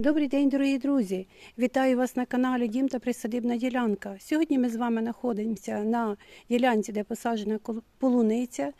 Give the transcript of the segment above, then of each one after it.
Добрий день, дорогі друзі! Вітаю вас на каналі Дім та Присадибна ділянка. Сьогодні ми з вами знаходимося на ділянці, де посаджена полуниця.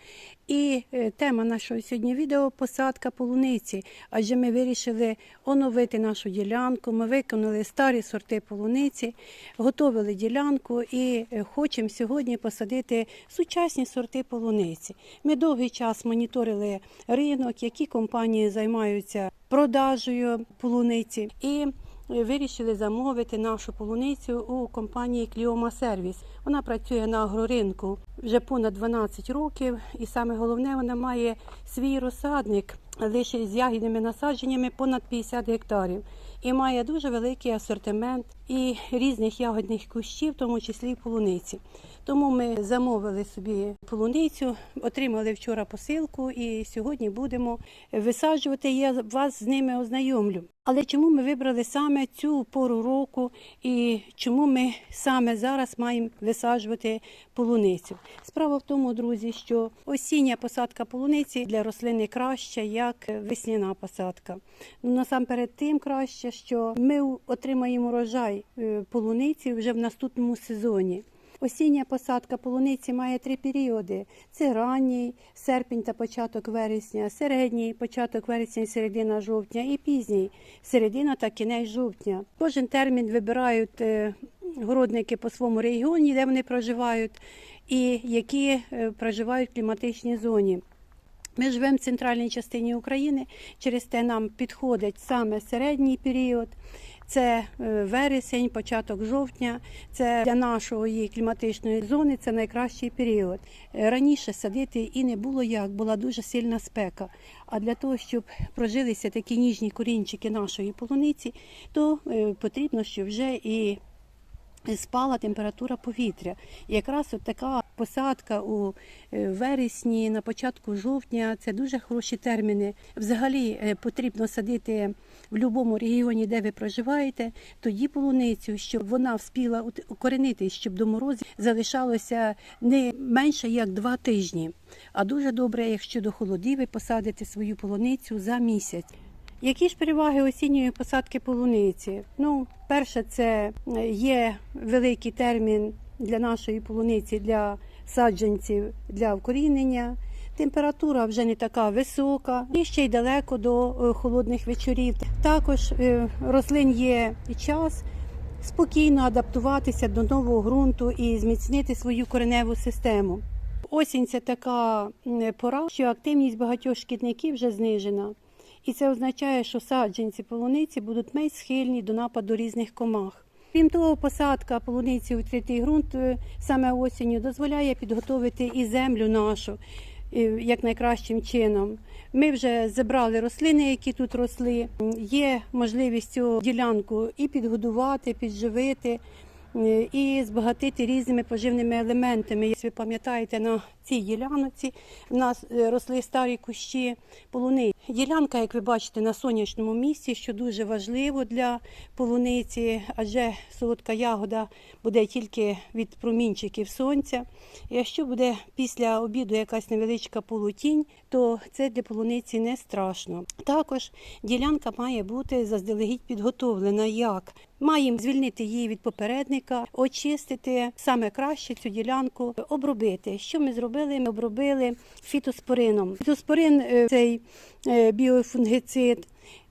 І е, тема нашого сьогодні відео посадка полуниці. Адже ми вирішили оновити нашу ділянку. Ми виконали старі сорти полуниці, готовили ділянку і е, хочемо сьогодні посадити сучасні сорти полуниці. Ми довгий час моніторили ринок, які компанії займаються продажею полуниці і вирішили замовити нашу полуницю у компанії Кліома Сервіс. Вона працює на агроринку вже понад 12 років, і саме головне, вона має свій розсадник лише з ягідними насадженнями понад 50 гектарів. І має дуже великий асортимент і різних ягодних кущів, в тому числі полуниці. Тому ми замовили собі полуницю, отримали вчора посилку і сьогодні будемо висаджувати. Я вас з ними ознайомлю. Але чому ми вибрали саме цю пору року і чому ми саме зараз маємо висаджувати полуницю? Справа в тому, друзі, що осіння посадка полуниці для рослини краща, як весняна посадка. Ну, насамперед тим краще, що ми отримаємо урожай е, полуниці вже в наступному сезоні. Осіння посадка полуниці має три періоди: це ранній, серпень та початок вересня, середній, початок вересня і середина жовтня, і пізній, середина та кінець жовтня. Кожен термін вибирають е, городники по своєму регіоні, де вони проживають, і які е, проживають в кліматичній зоні. Ми живемо в центральній частині України, через те нам підходить саме середній період. Це е, вересень, початок жовтня. Це для нашої кліматичної зони це найкращий період. Е, Раніше садити і не було як, була дуже сильна спека. А для того, щоб прожилися такі ніжні корінчики нашої полуниці, то е, потрібно, щоб вже і спала температура повітря. І якраз от така посадка у е, вересні, на початку жовтня це дуже хороші терміни. Взагалі е, потрібно садити в будь-якому регіоні, де ви проживаєте, тоді полуницю, щоб вона вспіла укоренитись, щоб до морозів залишалося не менше як два тижні. А дуже добре, якщо до холодів ви посадите свою полуницю за місяць. Які ж переваги осінньої посадки полуниці? Ну, перше, це е, є великий термін для нашої полуниці, для саджанців для вкорінення. Температура вже не така висока, і ще й далеко до е, холодних вечорів. Також е, рослин є час спокійно адаптуватися до нового ґрунту і зміцнити свою кореневу систему. Осінь це така пора, що активність багатьох шкідників вже знижена. І це означає, що саджанці полуниці будуть менш схильні до нападу різних комах. Крім того, посадка полуниці у тритий ґрунт е, саме осінню дозволяє підготовити і землю нашу е, як найкращим чином. Ми вже зібрали рослини, які тут росли. Є можливість цю ділянку і підгодувати, підживити. Е, І збагатити різними поживними елементами. Якщо ви пам'ятаєте, на цій ділянці в нас е, росли старі кущі полуниці. Ділянка, як ви бачите, на сонячному місці, що дуже важливо для полуниці, адже солодка ягода буде тільки від промінчиків сонця. Якщо буде після обіду якась невеличка полутінь, то це для полуниці не страшно. Також ділянка має бути заздалегідь підготовлена. Як? Маємо звільнити її від попередника, очистити саме краще цю ділянку, обробити. Що ми зробили? Ми обробили фітоспорином. Фітоспорин е, цей е, біофунгицид.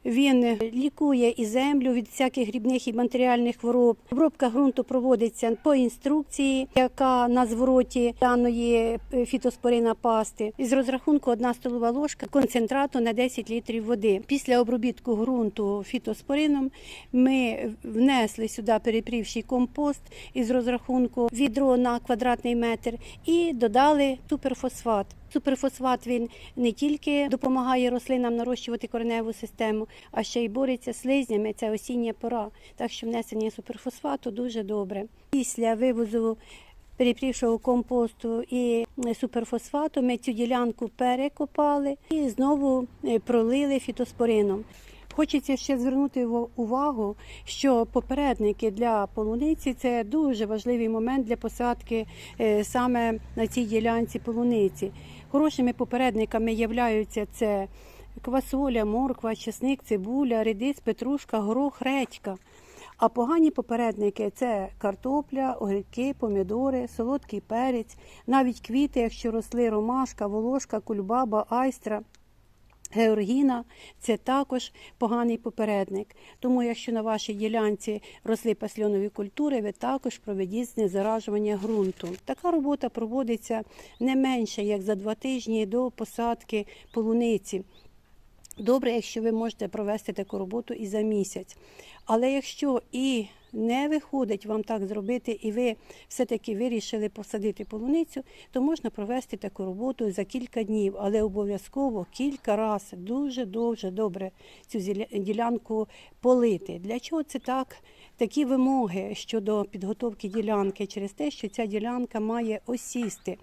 Він е, лікує і землю від всяких грібних і бактеріальних хвороб. Обробка ґрунту проводиться по інструкції, яка на звороті даної е, фітоспорина пасти. Із розрахунку 1 столова ложка концентрату на 10 літрів води. Після обробітку ґрунту фітоспорином ми внесли сюди перепрівший компост із розрахунку відро на квадратний метр і додали суперфосфат. Суперфосфат він не тільки допомагає рослинам нарощувати кореневу систему, а ще й бореться з слизнями. Це осіння пора. Так що внесення суперфосфату дуже добре. Після вивозу перепрівшого компосту і суперфосфату ми цю ділянку перекопали і знову пролили фітоспорином. Хочеться ще звернути увагу, що попередники для полуниці це дуже важливий момент для посадки е, саме на цій ділянці полуниці. Хорошими попередниками являються це квасоля, морква, чесник, цибуля, редис, петрушка, горох, редька. А погані попередники це картопля, огірки, помідори, солодкий перець, навіть квіти, якщо росли ромашка, волошка, кульбаба, айстра. Георгіна це також поганий попередник. Тому, якщо на вашій ділянці росли пасльонові культури, ви також проведіть знезаражування ґрунту. Така робота проводиться не менше як за два тижні до посадки полуниці. Добре, якщо ви можете провести таку роботу і за місяць. Але якщо і не виходить вам так зробити, і ви все-таки вирішили посадити полуницю, то можна провести таку роботу за кілька днів, але обов'язково кілька разів дуже дуже добре цю ділянку полити. Для чого це так? Такі вимоги щодо підготовки ділянки через те, що ця ділянка має осісти.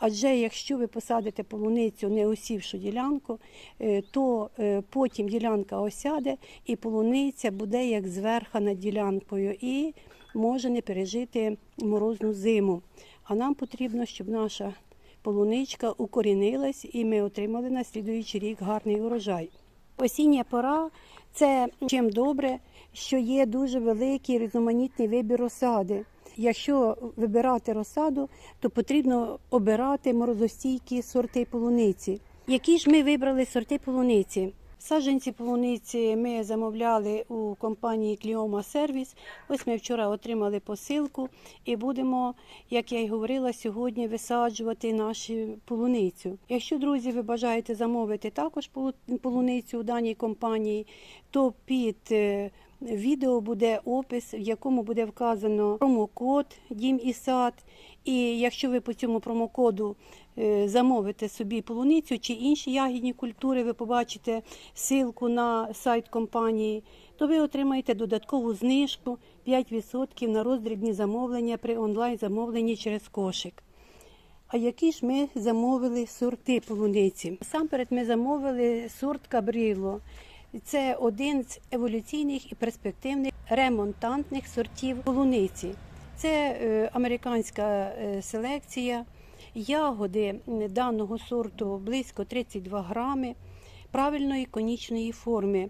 Адже якщо ви посадите полуницю не осівшу ділянку, е, то е, потім ділянка осяде і полуниця буде як зверха над ділянкою і може не пережити морозну зиму. А нам потрібно, щоб наша полуничка укорінилась і ми отримали на слідуючий рік гарний урожай. Осіння пора це чим добре, що є дуже великий різноманітний вибір розсади. Якщо вибирати розсаду, то потрібно обирати морозостійкі сорти полуниці. Які ж ми вибрали сорти полуниці? Саджанці полуниці ми замовляли у компанії Кліома Сервіс. Ось ми вчора отримали посилку і будемо, як я й говорила, сьогодні висаджувати нашу полуницю. Якщо, друзі, ви бажаєте замовити також полуницю у даній компанії, то під е, відео буде опис, в якому буде вказано промокод Дім і сад. І якщо ви по цьому промокоду е, замовите собі полуницю чи інші ягідні культури, ви побачите ссылку на сайт компанії, то ви отримаєте додаткову знижку 5% на роздрібні замовлення при онлайн-замовленні через кошик. А які ж ми замовили сорти полуниці? Насамперед ми замовили сорт Кабріло. Це один з еволюційних і перспективних ремонтантних сортів полуниці. Це е, американська е, селекція. Ягоди даного сорту близько 32 грами правильної конічної форми.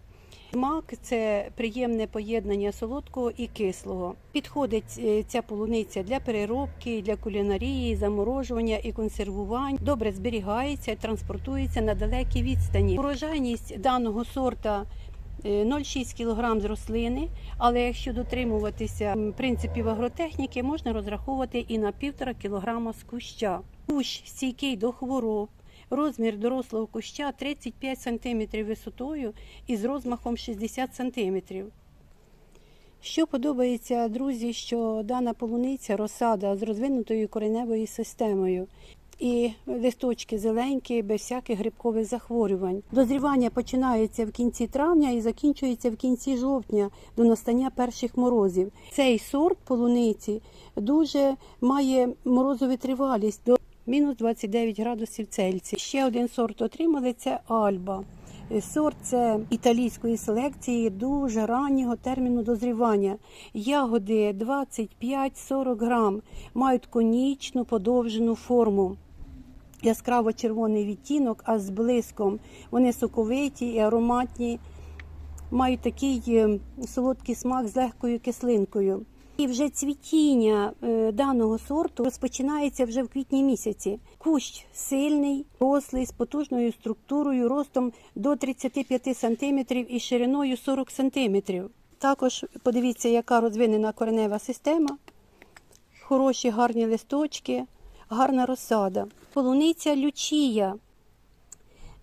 Мак це приємне поєднання солодкого і кислого. Підходить е, ця полуниця для переробки, для кулінарії, заморожування і консервувань. Добре зберігається транспортується на далекій відстані. Урожайність даного сорта е, 0,6 кг з рослини, але якщо дотримуватися принципів агротехніки, можна розраховувати і на 1,5 кг з куща. Кущ стійкий до хвороб. Розмір дорослого куща 35 см висотою і з розмахом 60 см. Що подобається, друзі, що дана полуниця розсада з розвинутою кореневою системою. І листочки зеленькі, без всяких грибкових захворювань. Дозрівання починається в кінці травня і закінчується в кінці жовтня до настання перших морозів. Цей сорт полуниці дуже має морозову тривалість мінус 29 градусів Цельсія. Ще один сорт отримали це Альба. Сорт це італійської селекції дуже раннього терміну дозрівання. Ягоди 25-40 грам, мають конічну подовжену форму. Яскраво червоний відтінок, а з блиском. Вони соковиті і ароматні, мають такий е, солодкий смак з легкою кислинкою. І вже цвітіння е, даного сорту розпочинається вже в квітні місяці. Кущ сильний, рослий, з потужною структурою, ростом до 35 см і шириною 40 см. Також подивіться, яка розвинена коренева система, хороші гарні листочки, гарна розсада. Полуниця лючія.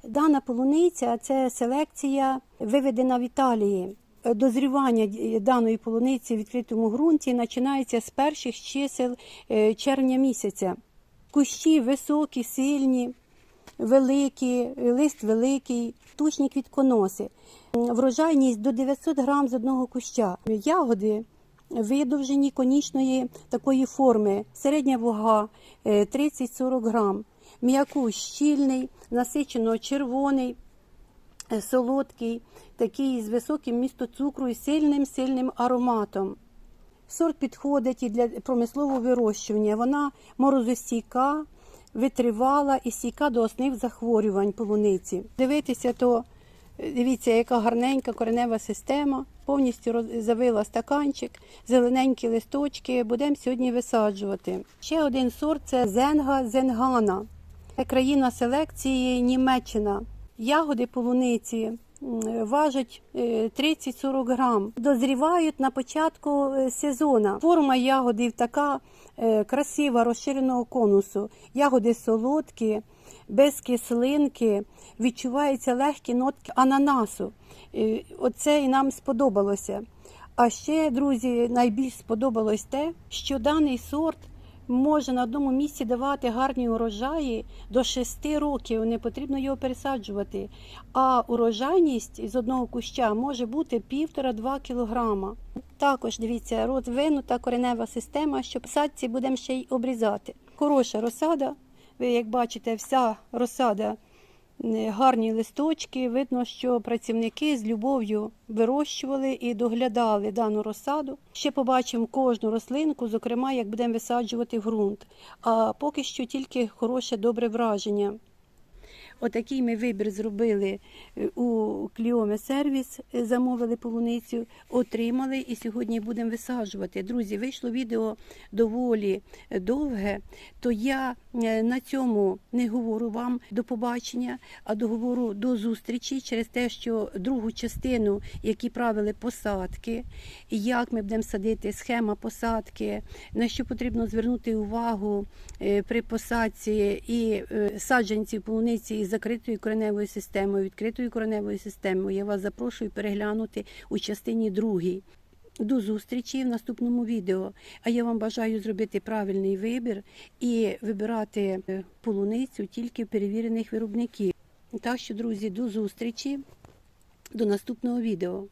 Дана полуниця це селекція, виведена в Італії. Е, Дозрівання даної полуниці в відкритому ґрунті починається з перших чисел е, червня місяця. Кущі високі, сильні, великі, лист великий, тучні квітконоси. Врожайність до 900 грам з одного куща. Ягоди видовжені конічної такої форми, середня вага е, 30-40 грам. М'якуш щільний, насичено червоний, е, солодкий, такий з високим містом цукру і сильним сильним ароматом. Сорт підходить і для промислового вирощування. Вона морозостійка, витривала і стійка до основних захворювань полуниці. Дивитися, то Дивіться, яка гарненька коренева система. Повністю завила стаканчик, зелененькі листочки. Будемо сьогодні висаджувати. Ще один сорт це зенга зенгана. Країна селекції Німеччина. Ягоди полуниці важать е, 30-40 грам. Дозрівають на початку е, сезону. Форма ягодів така е, красива, розширеного конусу. Ягоди солодкі, без кислинки, відчуваються легкі нотки ананасу. Е, Оце і нам сподобалося. А ще, друзі, найбільш сподобалось те, що даний сорт може на одному місці давати гарні урожаї до 6 років, не потрібно його пересаджувати. А урожайність з одного куща може бути 1,5-2 кілограма. Також дивіться, рот винута коренева система, що посадці будемо ще й обрізати. Хороша розсада. Ви як бачите, вся розсада гарні листочки. Видно, що працівники з любов'ю вирощували і доглядали дану розсаду. Ще побачимо кожну рослинку, зокрема, як будемо висаджувати ґрунт. А поки що тільки хороше, добре враження. Отакий ми вибір зробили е, у Кліоме сервіс, е, замовили полуницю, отримали і сьогодні будемо висаджувати. Друзі, вийшло відео доволі е, довге, то я на цьому не говорю вам до побачення, а договору до зустрічі через те, що другу частину, які правили посадки, як ми будемо садити, схема посадки, на що потрібно звернути увагу при посадці і саджанців полуниці із закритою кореневою системою, відкритою кореневою системою. Я вас запрошую переглянути у частині другій. До зустрічі в наступному відео. А я вам бажаю зробити правильний вибір і вибирати е, полуницю тільки перевірених виробників. Так що, друзі, до зустрічі, до наступного відео.